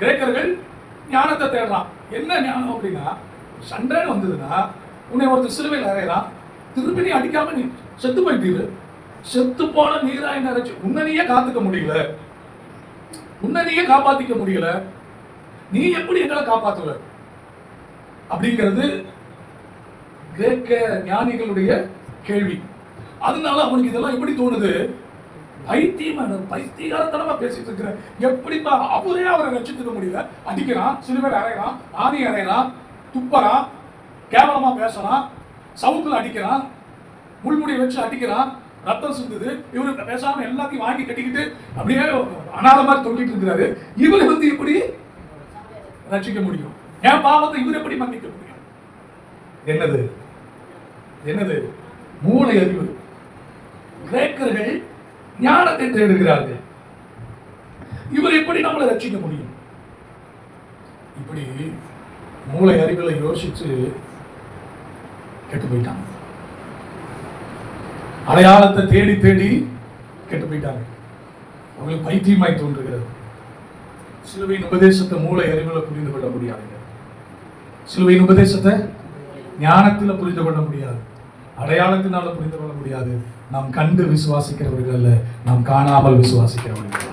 கிரேக்கர்கள் ஞானத்தை தேடுறான் என்ன ஞானம் அப்படின்னா சண்டைன்னு வந்ததுன்னா உன்னை ஒருத்தர் சிலுவையில் அறையலாம். திருப்பி நீ அடிக்காம நீ செத்து போயிட்டீரு. செத்து போன நீராய் நிறைச்சு உன்னனையே காத்துக்க முடியல. உன்னனையே நீயே காப்பாத்திக்க முடியல. நீ எப்படி எங்களை காப்பாத்துவ? அப்படிங்கிறது கிரேக்க ஞானிகளுடைய கேள்வி. அதனால அவனுக்கு இதெல்லாம் எப்படி தோணுது? பைத்தியமான பைத்தியகாரத்தனமா பேசிட்டு இருக்கிற எப்படிப்பா அவரே அவரை ரட்சித்துக்க முடியல? அடிக்கிறான் சிலுவையில் அறையறான் ஆணி அறையறான் துப்பறான் கேவலமா பேசுறான் சவுக்கில் அடிக்கிறான் முள்முடி வச்சு அடிக்கிறான் ரத்தம் சிந்துது இவரு பேசாம எல்லாத்தையும் வாங்கி கட்டிக்கிட்டு அப்படியே அனாத மாதிரி தொங்கிட்டு இருக்கிறாரு. இவரை வந்து எப்படி ரசிக்க முடியும்? என் பாவத்தை இவர் எப்படி மன்னிக்க முடியும்? என்னது? என்னது? மூளை அறிவு. கிரேக்கர்கள் ஞானத்தை தேடுகிறார்கள். இவர் எப்படி நம்மளை ரட்சிக்க முடியும்? இப்படி மூளை அறிவுல யோசிச்சு கெட்டு போயிட்டாங்க அடையாளத்தை தேடி தேடி கெட்டு போயிட்டாங்க அவங்களுக்கு பைத்தியமாய் தோன்றுகிறது. சிலுவையின் உபதேசத்தை மூளை அறிவுல புரிந்து கொள்ள முடியாதுங்க. சிலுவையின் உபதேசத்தை ஞானத்தில் புரிந்து கொள்ள முடியாது. அடையாளத்தினால புரிந்து கொள்ள முடியாது. நாம் கண்டு விசுவாசிக்கிறவர்கள் அல்ல நாம் காணாமல் விசுவாசிக்கிறவர்கள்.